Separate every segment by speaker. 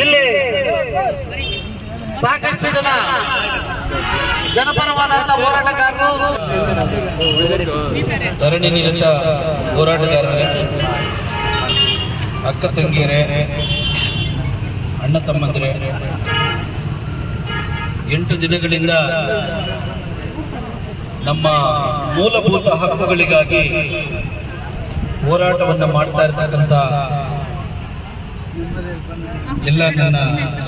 Speaker 1: ಇಲ್ಲಿ ಸಾಕಷ್ಟು ಜನ ಜನಪರವಾದಂತ ಹೋರಾಟಗಾರರು.
Speaker 2: ಧರಣಿ ನಿರತ ಹೋರಾಟಗಾರರು ಅಕ್ಕ ತಂಗಿಯರೇ ಅಣ್ಣ ತಮ್ಮಂದಿರೇ ಎಂಟು ದಿನಗಳಿಂದ ನಮ್ಮ ಮೂಲಭೂತ ಹಕ್ಕುಗಳಿಗಾಗಿ ಹೋರಾಟವನ್ನು ಮಾಡ್ತಾ ಇರ್ತಕ್ಕಂಥ ಎಲ್ಲ ನನ್ನ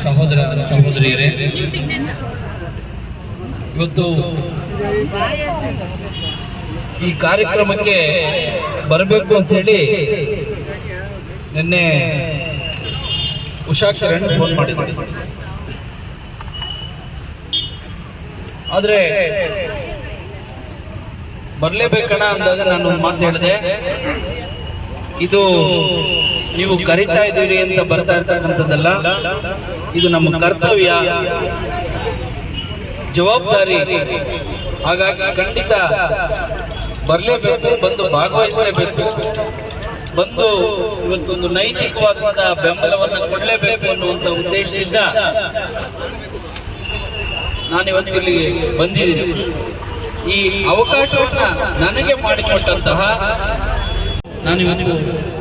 Speaker 2: ಸಹೋದರ ಸಹೋದರಿಯರೇ, ಇವತ್ತು ಈ ಕಾರ್ಯಕ್ರಮಕ್ಕೆ ಬರಬೇಕು ಅಂತ ಹೇಳಿ ನಿನ್ನೆ ಉಷಾ ಕಿರಣ್ ಫೋನ್ ಮಾಡಿದ್ದಾರೆ ಆದ್ರೆ ಬರ್ಲೇಬೇಕಣ ಅಂದಾಗ ನಾನು ಮಾತು ಹೇಳಿದೆ. ಇದು ನೀವು ಕರಿತಾ ಇದ್ದೀರಿ ಅಂತ ಬರ್ತಾ ಇರ್ತಕ್ಕಂಥದ್ದಲ್ಲ, ಇದು ನಮ್ಮ ಕರ್ತವ್ಯ. ಜವಾಬ್ದಾರಿ. ಹಾಗಾಗಿ ಖಂಡಿತ ಬರಲೇಬೇಕು, ಬಂದು ಭಾಗವಹಿಸಲೇಬೇಕು. ಬಂದು ಇವತ್ತೊಂದು ನೈತಿಕವಾದಂತಹ ಬೆಂಬಲವನ್ನು ಕೊಡಲೇಬೇಕು ಅನ್ನುವಂಥ ಉದ್ದೇಶದಿಂದ ನಾನಿವತ್ತು ಇಲ್ಲಿ ಬಂದಿದ್ದೀನಿ. ಈ ಅವಕಾಶವನ್ನ ನನಗೆ ಮಾಡಿಕೊಟ್ಟಂತಹ ನಾನಿವತ್ತು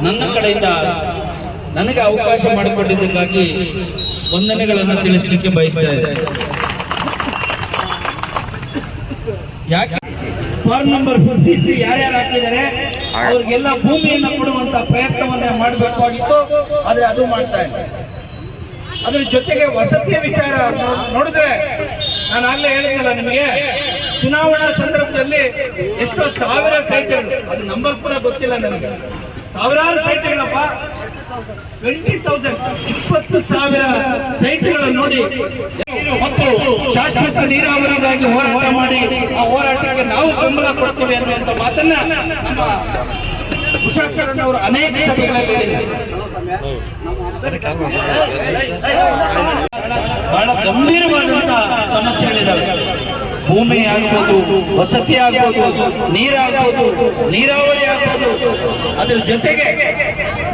Speaker 2: ನನ್ನ ಕಡೆಯಿಂದ ನನಗೆ ಅವಕಾಶ ಮಾಡಿಕೊಟ್ಟಿದ್ದಕ್ಕಾಗಿ ವಂದನೆಗಳನ್ನು ತಿಳಿಸಲಿಕ್ಕೆ ಬಯಸ್ತಾ ಇದೆ ಯಾಕೆ?
Speaker 3: ಫಾರ್ಮ್ ನಂಬರ್ ಫಿಫ್ಟಿ ತ್ರೀ ಯಾರ್ಯಾರು ಹಾಕಿದ್ದಾರೆ? ಅವ್ರಿಗೆಲ್ಲ ಭೂಮಿಯನ್ನು ಕೊಡುವಂತ ಪ್ರಯತ್ನವನ್ನ ಮಾಡಬೇಕಾಗಿತ್ತು ಆದ್ರೆ ಅದು ಮಾಡ್ತಾ ಇಲ್ಲ. ಅದ್ರ ಜೊತೆಗೆ ವಸತಿಯ ವಿಚಾರ ನೋಡಿದ್ರೆ, ನಾನು ಆಗ್ಲೇ ಹೇಳಿದ್ನಲ್ಲ ನಿಮಗೆ ಚುನಾವಣಾ ಸಂದರ್ಭದಲ್ಲಿ ಎಷ್ಟೋ ಸಾವಿರ ಸೈಟ್ಗಳು, ಅದು ನಂಬರ್ ಕೂಡ ಗೊತ್ತಿಲ್ಲ ನನಗೆ. ಸಾವಿರಾರು ಸೈಟ್ಗಳಪ್ಪ. ಟ್ವೆಂಟಿ ತೌಸಂಡ್ ಇಪ್ಪತ್ತು ಸಾವಿರ ಸೈಟ್ಗಳನ್ನು ನೋಡಿ. ಮತ್ತು ಶಾಶ್ವತ ನೀರಾವರಿಗಾಗಿ ಹೋರಾಟ ಮಾಡಿ, ಆ ಹೋರಾಟಕ್ಕೆ ನಾವು ಬೆಂಬಲ ಕೊಡ್ತೀವಿ ಅನ್ನುವಂಥ ಮಾತನ್ನ ನಮ್ಮ ಕಿರಣ್ ಅವರು ಅನೇಕ ಸಭೆಗಳಲ್ಲಿ ಹೇಳಿದ್ದಾರೆ. ಬಹಳ ಗಂಭೀರವಾದಂತಹ ಸಮಸ್ಯೆಗಳಿದ್ದಾವೆ. ಭೂಮಿ ಆಗ್ಬೋದು, ವಸತಿ ಆಗ್ಬೋದು ನೀರಾಗ್ಬೋದು ನೀರಾವರಿ ಆಗ್ಬೋದು. ಅದರ ಜೊತೆಗೆ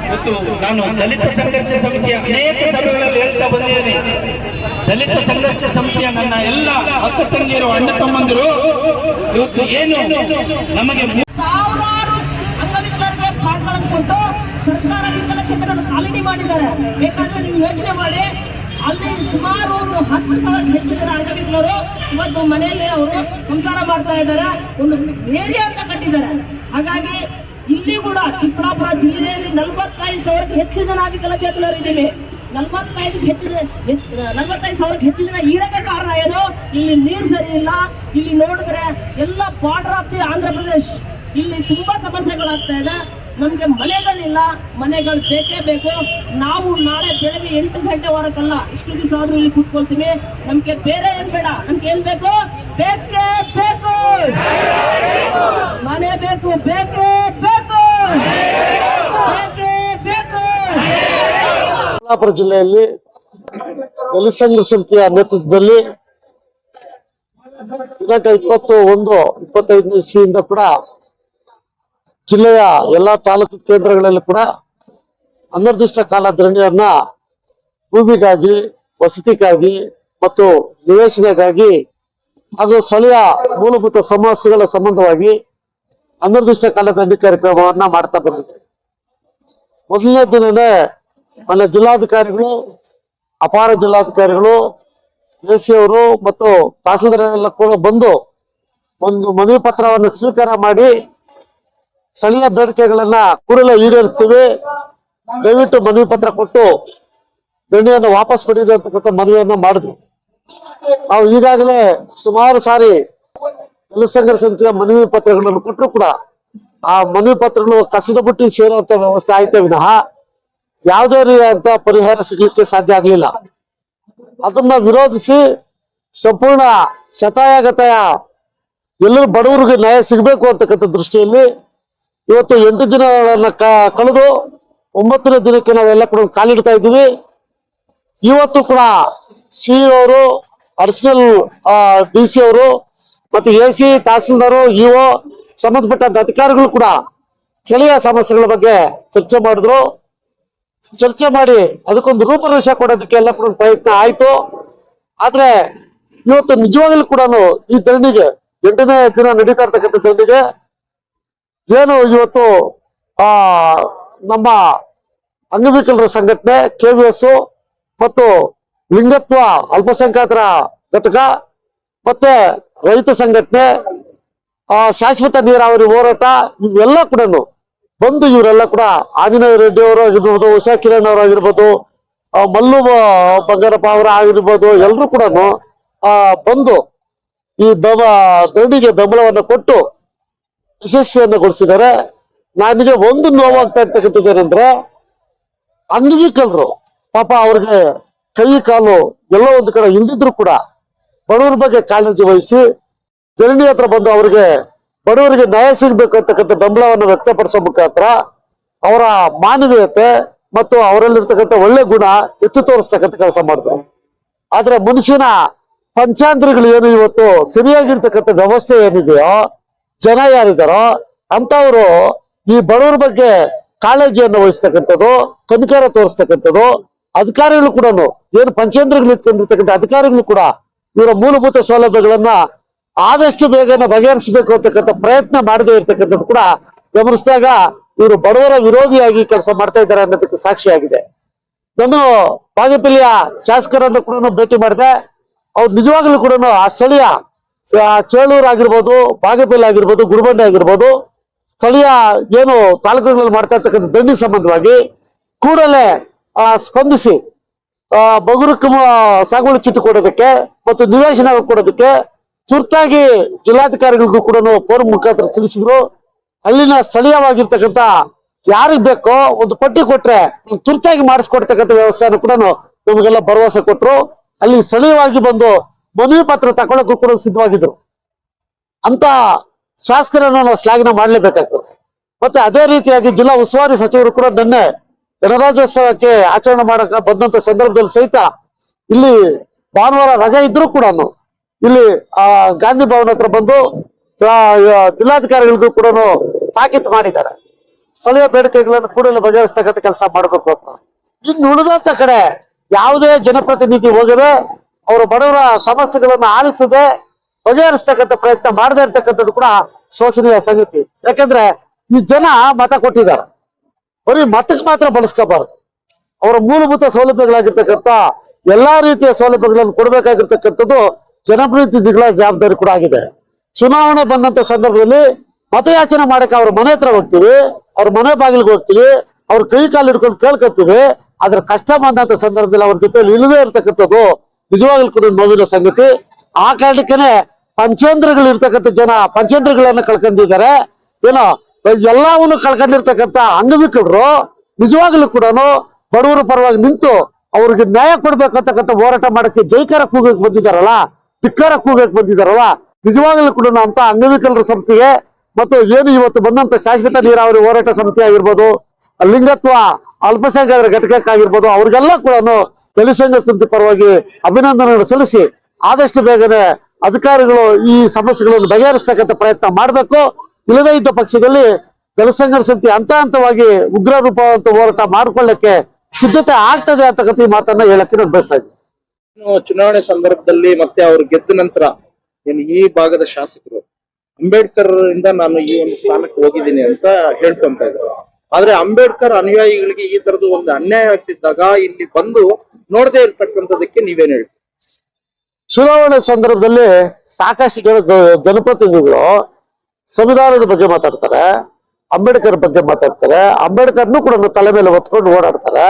Speaker 3: ಇವತ್ತು ನಾನು ದಲಿತ ಸಂಘರ್ಷ ಸಮಿತಿಯ ಅನೇಕ ಸಭೆಗಳಲ್ಲಿ ಹೇಳ್ತಾ ಬಂದಿದ್ದೇನೆ. ದಲಿತ ಸಂಘರ್ಷ ಸಮಿತಿಯ ನನ್ನ ಎಲ್ಲ ಅಕ್ಕ ತಂಗಿಯರು, ಅಣ್ಣ ತಮ್ಮಂದಿರು, ಇವತ್ತು ಏನು ನಮಗೆ
Speaker 4: ಸರ್ಕಾರ ವಿಕಲಚೇತನನ್ನು ಕಾಲಿನಿ ಮಾಡಿದ್ದಾರೆ. ಬೇಕಾದ್ರೆ ನೀವು ಯೋಚನೆ ಮಾಡಿ ಅಲ್ಲಿ ಸುಮಾರು ಒಂದು ಹತ್ತು ಸಾವಿರ ಹೆಚ್ಚು ಜನ ಅಂಗವಿಕಲರು ಇವತ್ತು ಮನೆಯಲ್ಲಿ ಅವರು ಸಂಸಾರ ಮಾಡ್ತಾ ಇದ್ದಾರೆ. ಒಂದು ಏರಿಯಾ ಅಂತ ಕಟ್ಟಿದ್ದಾರೆ. ಹಾಗಾಗಿ ಇಲ್ಲಿ ಕೂಡ ಚಿಕ್ಕಬಳ್ಳಾಪುರ ಜಿಲ್ಲೆಯಲ್ಲಿ ನಲವತ್ತೈದು ಸಾವಿರಕ್ಕೆ ಹೆಚ್ಚು ಜನ ವಿಕಲಚೇತನರು ಇದ್ದೀವಿ. ನಲವತ್ತೈದು ಹೆಚ್ಚು ನಲವತ್ತೈದು ಸಾವಿರಕ್ಕೆ ಹೆಚ್ಚು ಜನ ಈರಕ್ಕೆ ಕಾರಣ ಏನು? ಇಲ್ಲಿ ನೀರು ಸರಿ ಇಲ್ಲ. ಇಲ್ಲಿ ನೋಡಿದ್ರೆ ಎಲ್ಲ border of the Andhra Pradesh ಇಲ್ಲಿ ತುಂಬಾ ಸಮಸ್ಯೆಗಳಾಗ್ತಾ ಇದೆ. ನಮ್ಗೆ ಮನೆಗಳಿಲ್ಲ, ಮನೆಗಳು ಬೇಕೇ ಬೇಕು. ನಾವು ನಾಳೆ ಬೆಳಗ್ಗೆ ಎಂಟು ಗಂಟೆ ಹೊರಕಲ್ಲ ಇಷ್ಟು ದಿವಸ ಆದ್ರೂ ಇಲ್ಲಿ ಕೂತ್ಕೊಳ್ತೀವಿ. ನಮ್ಗೆ ಬೇರೆ ಏನ್ ಬೇಡ, ನಮ್ಗೆ ಏನ್ ಬೇಕು? ಬೇಕೇ ಬೇಕು. ಮನೆ ಬೇಕು, ಬೇಕೇ ಬೇಕು.
Speaker 5: ಚಿಕ್ಕಬಳ್ಳಾಪುರ ಜಿಲ್ಲೆಯಲ್ಲಿ ದಲಿತ ಸಂಘ ಸಮಿತಿಯ ನೇತೃತ್ವದಲ್ಲಿ ದಿನಾಂಕ ಇಪ್ಪತ್ತು ಒಂದು ಇಪ್ಪತ್ತೈದನೇ ಇಸ್ವಿಯಿಂದ ಕೂಡ ಜಿಲ್ಲೆಯ ಎಲ್ಲಾ ತಾಲೂಕು ಕೇಂದ್ರಗಳಲ್ಲಿ ಕೂಡ ಅನಿರ್ದಿಷ್ಟ ಕಾಲ ಧರಣಿಯನ್ನ ಭೂಮಿಗಾಗಿ, ವಸತಿಗಾಗಿ ಮತ್ತು ನಿವೇಶನಕ್ಕಾಗಿ ಹಾಗೂ ಸ್ಥಳೀಯ ಮೂಲಭೂತ ಸಮಸ್ಯೆಗಳ ಸಂಬಂಧವಾಗಿ ಅನಿರ್ದಿಷ್ಟ ಕಾಲ ಧರಣಿ ಕಾರ್ಯಕ್ರಮವನ್ನ ಮಾಡ್ತಾ ಬಂದಿದೆ ಮೊದಲನೇ ದಿನನೇ ಮನೆ ಜಿಲ್ಲಾಧಿಕಾರಿಗಳು, ಅಪಾರ ಜಿಲ್ಲಾಧಿಕಾರಿಗಳು ಅವರು ಮತ್ತು ತಹಸೀಲ್ದಾರ್ ಕೂಡ ಬಂದು ಒಂದು ಮನವಿ ಪತ್ರವನ್ನು ಸ್ವೀಕಾರ ಮಾಡಿ ಸ್ಥಳೀಯ ಬೇಡಿಕೆಗಳನ್ನ ಕೂಡಲೇ ಈಡೇರಿಸ್ತೀವಿ. ದಯವಿಟ್ಟು ಮನವಿ ಪತ್ರ ಕೊಟ್ಟು ದಣಿಯನ್ನು ವಾಪಸ್ ಪಡೆಯಿರಿ ಅಂತಕ್ಕಂಥ ಮನವಿಯನ್ನ ಮಾಡಿದ್ವಿ. ನಾವು ಈಗಾಗಲೇ ಸುಮಾರು ಸಾರಿ ಜನಸಂಘರ ಸಮಿತಿಯ ಮನವಿ ಪತ್ರಗಳನ್ನು ಕೊಟ್ಟರು ಕೂಡ ಆ ಮನವಿ ಪತ್ರಗಳು ಕಸದ ಬುಟ್ಟಿ ಸೇರುವಂತ ವ್ಯವಸ್ಥೆ ಆಯ್ತೆ ವಿನಃ ಯಾವುದೇ ರೀತಿಯಾದಂತಹ ಪರಿಹಾರ ಸಿಗಲಿಕ್ಕೆ ಸಾಧ್ಯ ಆಗ್ಲಿಲ್ಲ. ಅದನ್ನ ವಿರೋಧಿಸಿ ಸಂಪೂರ್ಣ ಶತಾಯಗತಾಯ ಎಲ್ಲರೂ ಬಡವರಿಗೆ ನ್ಯಾಯ ಸಿಗಬೇಕು ಅಂತಕ್ಕಂಥ ದೃಷ್ಟಿಯಲ್ಲಿ ಇವತ್ತು ಎಂಟು ದಿನಗಳನ್ನ ಕಳೆದು ಒಂಬತ್ತನೇ ದಿನಕ್ಕೆ ನಾವೆಲ್ಲ ಕೂಡ ಕಾಲಿಡ್ತಾ ಇದ್ದೀವಿ. ಇವತ್ತು ಕೂಡ ಸಿ ಅವರು ಅಡಿಷನಲ್ ಡಿ ಸಿ ಅವರು ಮತ್ತೆ ಎ ಸಿ ತಹಸೀಲ್ದಾರು ಇಒ ಸಂಬಂಧಪಟ್ಟಂತ ಅಧಿಕಾರಿಗಳು ಕೂಡ ಚಳಿಯ ಸಮಸ್ಯೆಗಳ ಬಗ್ಗೆ ಚರ್ಚೆ ಮಾಡಿದ್ರು. ಚರ್ಚೆ ಮಾಡಿ ಅದಕ್ಕೊಂದು ರೂಪರೇಷ ಕೊಡೋದಕ್ಕೆ ಎಲ್ಲ ಕೂಡ ಪ್ರಯತ್ನ ಆಯ್ತು. ಆದ್ರೆ ಇವತ್ತು ನಿಜವಾಗ್ಲೂ ಕೂಡ ಈ ಧರಣಿಗೆ ಎಂಟನೇ ದಿನ ನಡೀತಾ ಇರ್ತಕ್ಕಂಥ ಧರಣಿಗೆ ಏನು ಇವತ್ತು, ಆ, ನಮ್ಮ ಅಂಗವಿಕಲರ ಸಂಘಟನೆ ಕೆ ವಿ ಎಸ್ ಮತ್ತು ಲಿಂಗತ್ವ ಅಲ್ಪಸಂಖ್ಯಾತರ ಘಟಕ ಮತ್ತೆ ರೈತ ಸಂಘಟನೆ, ಆ, ಶಾಶ್ವತ ನೀರಾವರಿ ಹೋರಾಟ, ಇವೆಲ್ಲ ಕೂಡ ಬಂದು ಇವರೆಲ್ಲ ಕೂಡ ಆಂಜನೇಯ ರೆಡ್ಡಿ ಅವರು ಆಗಿರ್ಬೋದು, ಉಷಾ ಕಿರಣ್ ಅವರು ಆಗಿರ್ಬೋದು ಮಲ್ಲು ಬಂಗಾರಪ್ಪ ಅವರ ಆಗಿರ್ಬೋದು, ಎಲ್ಲರೂ ಕೂಡ ಆ, ಬಂದು ಈ ಬೆಂಬ ಧರಣಿಗೆ ಬೆಂಬಲವನ್ನು ಕೊಟ್ಟು ಯಶಸ್ವಿಯನ್ನಗೊಳಿಸಿದ್ದಾರೆ ನನಗೆ ಒಂದು ನೋವಾಗ್ತಾ ಇರ್ತಕ್ಕಂಥದ್ದು ಏನಂದ್ರೆ ಅಂಗವಿಕಲರು ಪಾಪ ಅವ್ರಿಗೆ ಕೈ ಕಾಲು ಎಲ್ಲೋ ಒಂದು ಕಡೆ ಇಲ್ದಿದ್ರು ಕೂಡ ಬಡವರ ಬಗ್ಗೆ ಕಾಳಜಿ ವಹಿಸಿ ಜನನಿ ಹತ್ರ ಬಂದು ಅವರಿಗೆ ಬಡವರಿಗೆ ನ್ಯಾಯ ಸಿಗ್ಬೇಕು ಅಂತಕ್ಕಂಥ ಬೆಂಬಲವನ್ನು ವ್ಯಕ್ತಪಡಿಸೋ ಮುಖಾಂತರ ಅವರ ಮಾನವೀಯತೆ ಮತ್ತು ಅವರಲ್ಲಿರ್ತಕ್ಕಂಥ ಒಳ್ಳೆ ಗುಣ ಎತ್ತು ತೋರಿಸ್ತಕ್ಕಂಥ ಕೆಲಸ ಮಾಡಿದ್ರು. ಆದ್ರೆ ಮನುಷ್ಯನ ಪಂಚಾಂತರಿಗಳು ಏನು ಇವತ್ತು ಸರಿಯಾಗಿರ್ತಕ್ಕಂಥ ವ್ಯವಸ್ಥೆ ಏನಿದೆಯೋ ಜನ ಯಾರಿದಾರೋ ಅಂತವರು ಈ ಬಡವರ ಬಗ್ಗೆ ಕಾಳಜಿಯನ್ನು ವಹಿಸ್ತಕ್ಕಂಥದ್ದು ಕನಿಕಾರ ತೋರಿಸ್ತಕ್ಕಂಥದ್ದು, ಅಧಿಕಾರಿಗಳು ಕೂಡ ಏನು ಪಂಚೇಂದ್ರಗಳು ಇಟ್ಕೊಂಡಿರ್ತಕ್ಕಂಥ ಅಧಿಕಾರಿಗಳು ಕೂಡ ಇವರ ಮೂಲಭೂತ ಸೌಲಭ್ಯಗಳನ್ನ ಆದಷ್ಟು ಬೇಗನೆ ಬಗೆಹರಿಸಬೇಕು ಅಂತಕ್ಕಂಥ ಪ್ರಯತ್ನ ಮಾಡದೇ ಇರ್ತಕ್ಕಂಥದ್ದು ಕೂಡ ಗಮನಿಸಿದಾಗ ಇವರು ಬಡವರ ವಿರೋಧಿಯಾಗಿ ಕೆಲಸ ಮಾಡ್ತಾ ಇದ್ದಾರೆ ಅನ್ನೋದಕ್ಕೆ ಸಾಕ್ಷಿಯಾಗಿದೆ ನಾನು ಬಾಗೇಪಲ್ಲಿಯ ಶಾಸಕರನ್ನು ಕೂಡ ಭೇಟಿ ಮಾಡಿದೆ. ಅವ್ರು ನಿಜವಾಗ್ಲೂ ಕೂಡ ಆ ಸ್ಥಳೀಯ ಚೇಳೂರು ಆಗಿರ್ಬೋದು, ಬಾಗೇಪಲ್ಲಿ ಆಗಿರ್ಬೋದು, ಗುರುಬಂಡೆ ಆಗಿರ್ಬೋದು, ಸ್ಥಳೀಯ ಏನು ತಾಲೂಕುಗಳಲ್ಲಿ ಮಾಡ್ತಾ ಇರ್ತಕ್ಕಂಥ ದಂಡಿ ಸಂಬಂಧವಾಗಿ ಕೂಡಲೇ ಸ್ಪಂದಿಸಿ ಬಗುರುಕು ಸಾಗುವಳಿ ಚಿಟ್ಟು ಕೊಡೋದಕ್ಕೆ ಮತ್ತು ನಿವೇಶನ ಕೊಡೋದಕ್ಕೆ ತುರ್ತಾಗಿ ಜಿಲ್ಲಾಧಿಕಾರಿಗಳಿಗೂ ಕೂಡ ಫೋನ್ ಮುಖಾಂತರ ತಿಳಿಸಿದ್ರು. ಅಲ್ಲಿನ ಸ್ಥಳೀಯವಾಗಿರ್ತಕ್ಕಂಥ ಯಾರಿಗೆ ಬೇಕೋ ಒಂದು ಪಟ್ಟಿ ಕೊಟ್ರೆ ತುರ್ತಾಗಿ ಮಾಡಿಸ್ಕೊಡ್ತಕ್ಕಂಥ ವ್ಯವಸ್ಥೆಯನ್ನು ಕೂಡ ನಮಗೆಲ್ಲ ಭರವಸೆ ಕೊಟ್ಟರು ಅಲ್ಲಿ ಸ್ಥಳೀಯವಾಗಿ ಬಂದು ಮನವಿ ಪತ್ರ ತಗೊಳಕ್ಕೂ ಕೂಡ ಸಿದ್ಧವಾಗಿದ್ರು. ಅಂತ ಶಾಸಕರನ್ನು ನಾವು ಶ್ಲಾಘನೆ ಮಾಡಲೇಬೇಕಾಗ್ತದೆ. ಮತ್ತೆ ಅದೇ ರೀತಿಯಾಗಿ ಜಿಲ್ಲಾ ಉಸ್ತುವಾರಿ ಸಚಿವರು ಕೂಡ ನಿನ್ನೆ ಗಣರಾಜ್ಯೋತ್ಸವಕ್ಕೆ ಆಚರಣೆ ಮಾಡಕ ಬಂದಂತ ಸಂದರ್ಭದಲ್ಲಿ ಸಹಿತ ಇಲ್ಲಿ ಭಾನುವಾರ ರಜೆ ಇದ್ರು ಕೂಡ ಇಲ್ಲಿ ಆ ಗಾಂಧಿ ಭವನ ಹತ್ರ ಬಂದು ಜಿಲ್ಲಾಧಿಕಾರಿಗಳಿಗೂ ಕೂಡ ತಾಕೀತು ಮಾಡಿದ್ದಾರೆ. ಸ್ಥಳೀಯ ಬೇಡಿಕೆಗಳನ್ನು ಕೂಡಲೇ ಬಗೆಹರಿಸ್ತಕ್ಕಂಥ ಕೆಲಸ ಮಾಡಬೇಕು ಅಂತ. ಇನ್ನು ಉಳಿದಂತ ಕಡೆ ಯಾವುದೇ ಜನಪ್ರತಿನಿಧಿ ಹೋಗದೆ ಅವರ ಬಡವರ ಸಮಸ್ಯೆಗಳನ್ನು ಆಲಿಸದೆ ಬಗೆಹರಿಸ್ತಕ್ಕಂಥ ಪ್ರಯತ್ನ ಮಾಡದೇ ಇರ್ತಕ್ಕಂಥದ್ದು ಕೂಡ ಶೋಚನೀಯ ಸಂಗತಿ. ಯಾಕಂದ್ರೆ ಈ ಜನ ಮತ ಕೊಟ್ಟಿದ್ದಾರೆ. ಬರೀ ಮತಕ್ಕೆ ಮಾತ್ರ ಬಳಸ್ಕೋಬಾರದು. ಅವರ ಮೂಲಭೂತ ಸೌಲಭ್ಯಗಳಾಗಿರ್ತಕ್ಕಂಥ ಎಲ್ಲಾ ರೀತಿಯ ಸೌಲಭ್ಯಗಳನ್ನು ಕೊಡಬೇಕಾಗಿರ್ತಕ್ಕಂಥದ್ದು ಜನಪ್ರತಿನಿಧಿಗಳ ಜವಾಬ್ದಾರಿ ಕೂಡ ಆಗಿದೆ. ಚುನಾವಣೆ ಬಂದಂತ ಸಂದರ್ಭದಲ್ಲಿ ಮತಯಾಚನೆ ಮಾಡಕ್ಕೆ ಅವ್ರ ಮನೆ ಹತ್ರ ಹೋಗ್ತೀವಿ, ಅವ್ರ ಮನೆ ಬಾಗಿಲಿಗೆ ಹೋಗ್ತೀವಿ, ಅವ್ರ ಕೈ ಕಾಲು ಹಿಡ್ಕೊಂಡು ಕೇಳ್ಕೊತೀವಿ, ಆದ್ರೆ ಕಷ್ಟ ಬಂದಂತ ಸಂದರ್ಭದಲ್ಲಿ ಅವ್ರ ಜೊತೆಯಲ್ಲಿ ಇಲ್ಲದೇ ಇರ್ತಕ್ಕಂಥದ್ದು ನಿಜವಾಗ್ಲೂ ಕೂಡ ನೋವಿನ ಸಂಗತಿ. ಆ ಕಾರಣಕ್ಕೇನೆ ಪಂಚೇಂದ್ರಗಳು ಇರ್ತಕ್ಕಂಥ ಜನ ಪಂಚೇಂದ್ರಗಳನ್ನ ಕಳ್ಕೊಂಡಿದ್ದಾರೆ. ಏನೋ, ಎಲ್ಲವನ್ನು ಕಳ್ಕೊಂಡಿರ್ತಕ್ಕಂಥ ಅಂಗವಿಕಲರು ನಿಜವಾಗ್ಲೂ ಕೂಡ ಬಡವರ ಪರವಾಗಿ ನಿಂತು ಅವ್ರಿಗೆ ನ್ಯಾಯ ಕೊಡ್ಬೇಕಂತಕ್ಕಂಥ ಹೋರಾಟ ಮಾಡಕ್ಕೆ ಜೈಕಾರ ಕೂಗಕ್ಕೆ ಬಂದಿದ್ದಾರಲ್ಲ, ಧಿಕ್ಕಾರ ಕೂಗಕ್ಕೆ ಬಂದಿದ್ದಾರಲ್ಲ, ನಿಜವಾಗ್ಲೂ ಕೂಡ ಅಂತ ಅಂಗವಿಕಲರ ಸಂಸ್ಥೆಗೆ ಮತ್ತು ಏನು ಇವತ್ತು ಬಂದಂತ ಶಾಶ್ವತ ನೀರಾವರಿ ಹೋರಾಟ ಸಮಿತಿ ಆಗಿರ್ಬೋದು ಲಿಂಗತ್ವ, ಅಲ್ಪಸಂಖ್ಯಾತರ ಘಟಕಕ್ಕಾಗಿರ್ಬೋದು, ಅವ್ರಿಗೆಲ್ಲ ಕೂಡ ದಲಿತ ಸಮಿತಿ ಪರವಾಗಿ ಅಭಿನಂದನೆಗಳನ್ನು ಸಲ್ಲಿಸಿ ಆದಷ್ಟು ಬೇಗನೆ ಅಧಿಕಾರಿಗಳು ಈ ಸಮಸ್ಯೆಗಳನ್ನು ಬಗೆಹರಿಸ್ತಕ್ಕಂಥ ಪ್ರಯತ್ನ ಮಾಡಬೇಕು. ಇಲ್ಲದೇ ಇದ್ದ ಪಕ್ಷದಲ್ಲಿ ದಲಿತ ಸಮಿತಿ ಹಂತ ಹಂತವಾಗಿ ಉಗ್ರ ರೂಪ ಅಂತ ಹೋರಾಟ ಮಾಡಿಕೊಳ್ಳಕ್ಕೆ ಸಿದ್ಧತೆ ಆಗ್ತದೆ ಅಂತಕ್ಕಂಥ ಈ ಮಾತನ್ನ ಹೇಳಕ್ಕೆ ನಾನು ಬಯಸ್ತಾ ಇದ್ದೀನಿ.
Speaker 1: ಚುನಾವಣೆ ಸಂದರ್ಭದಲ್ಲಿ ಮತ್ತೆ ಅವರು ಗೆದ್ದ ನಂತರ ಏನು ಈ ಭಾಗದ ಶಾಸಕರು ಅಂಬೇಡ್ಕರ್ ಇಂದ ನಾನು ಈ ಒಂದು ಸ್ಥಾನಕ್ಕೆ ಹೋಗಿದ್ದೀನಿ ಅಂತ ಹೇಳ್ಕೊಂತ ಇದ್ರು ಆದ್ರೆ ಅಂಬೇಡ್ಕರ್ ಅನುಯಾಯಿಗಳಿಗೆ ಈ ತರದ ಒಂದು ಅನ್ಯಾಯ ಆಗ್ತಿದ್ದಾಗ ಇಲ್ಲಿ ಬಂದು ನೋಡದೆ ಇರ್ತಕ್ಕಂಥದಕ್ಕೆ ನೀವೇನ್ ಹೇಳ್ತೀರಿ?
Speaker 5: ಚುನಾವಣೆ ಸಂದರ್ಭದಲ್ಲಿ ಸಾಕಷ್ಟು ಜನ ಜನಪ್ರತಿನಿಧಿಗಳು ಸಂವಿಧಾನದ ಬಗ್ಗೆ ಮಾತಾಡ್ತಾರೆ, ಅಂಬೇಡ್ಕರ್ ಬಗ್ಗೆ ಮಾತಾಡ್ತಾರೆ, ಅಂಬೇಡ್ಕರ್ನು ಕೂಡ ತಲೆ ಮೇಲೆ ಹೊತ್ಕೊಂಡು ಓಡಾಡ್ತಾರೆ.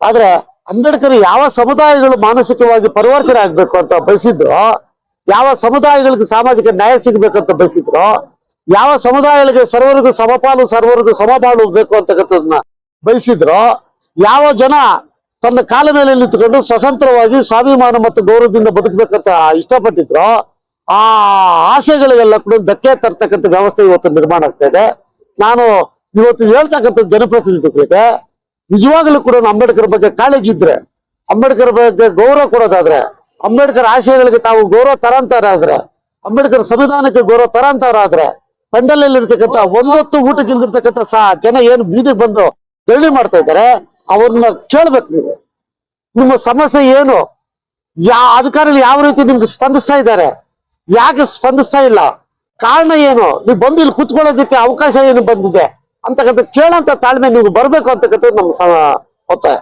Speaker 5: ಆದ್ರೆ ಅಂಬೇಡ್ಕರ್ ಯಾವ ಸಮುದಾಯಗಳು ಮಾನಸಿಕವಾಗಿ ಪರಿವರ್ತನೆ ಆಗ್ಬೇಕು ಅಂತ ಬಯಸಿದ್ರು, ಯಾವ ಸಮುದಾಯಗಳಿಗೆ ಸಾಮಾಜಿಕ ನ್ಯಾಯ ಸಿಗ್ಬೇಕಂತ ಬಯಸಿದ್ರು, ಯಾವ ಸಮುದಾಯಗಳಿಗೆ ಸರ್ವರಿಗೂ ಸಮಪಾಲು, ಸರ್ವರಿಗೂ ಸಮಬಾಳು ಬೇಕು ಅಂತಕ್ಕಂಥದನ್ನ ಬಯಸಿದ್ರು, ಯಾವ ಜನ ತನ್ನ ಕಾಲ ಮೇಲೆ ನಿಂತುಕೊಂಡು ಸ್ವತಂತ್ರವಾಗಿ ಸ್ವಾಭಿಮಾನ ಮತ್ತು ಗೌರವದಿಂದ ಬದುಕಬೇಕಂತ ಇಷ್ಟಪಟ್ಟಿದ್ರು, ಆ ಆಸೆಗಳಿಗೆಲ್ಲ ಕೂಡ ಧಕ್ಕೆ ತರ್ತಕ್ಕಂಥ ವ್ಯವಸ್ಥೆ ಇವತ್ತು ನಿರ್ಮಾಣ ಆಗ್ತಾ ಇದೆ. ನಾನು ಇವತ್ತು ಹೇಳ್ತಕ್ಕಂಥ ಜನಪ್ರತಿನಿಧಿಗಳಿಗೆ ನಿಜವಾಗ್ಲೂ ಕೂಡ ಅಂಬೇಡ್ಕರ್ ಬಗ್ಗೆ ಕಾಳಜಿ ಇದ್ರೆ, ಅಂಬೇಡ್ಕರ್ ಬಗ್ಗೆ ಗೌರವ ಕೊಡೋದಾದ್ರೆ, ಅಂಬೇಡ್ಕರ್ ಆಶಯಗಳಿಗೆ ತಾವು ಗೌರವ ತರಂತಾರಾದ್ರೆ, ಅಂಬೇಡ್ಕರ್ ಸಂವಿಧಾನಕ್ಕೆ ಗೌರವ ತರಂತಾರಾದ್ರೆ, ಪಂಡಲಲ್ಲಿ ಇರ್ತಕ್ಕಂಥ ಒಂದೊತ್ತು ಊಟಕ್ಕೆ ಇಲ್ದಿರ್ತಕ್ಕಂಥ ಸಹ ಜನ ಏನು ಬೀದಿಗೆ ಬಂದು ಧರಣಿ ಮಾಡ್ತಾ ಇದ್ದಾರೆ ಅವ್ರನ್ನ ಕೇಳ್ಬೇಕು ನೀವು. ನಿಮ್ಮ ಸಮಸ್ಯೆ ಏನು? ಯಾ ಅಧಿಕಾರಿಗಳು ಯಾವ ರೀತಿ ನಿಮ್ಗೆ ಸ್ಪಂದಿಸ್ತಾ ಇದ್ದಾರೆ? ಯಾಕೆ ಸ್ಪಂದಿಸ್ತಾ ಇಲ್ಲ? ಕಾರಣ ಏನು? ನೀವು ಬಂದು ಇಲ್ಲಿ ಕುತ್ಕೊಳ್ಳೋದಕ್ಕೆ ಅವಕಾಶ ಏನು ಬಂದಿದೆ? ಅಂತಕ್ಕಂಥ ಕೇಳಂತ ತಾಳ್ಮೆ ನೀವು ಬರಬೇಕು ಅಂತಕ್ಕಂಥದ್ದು ನಮ್ಮ ಒತ್ತಾಯ.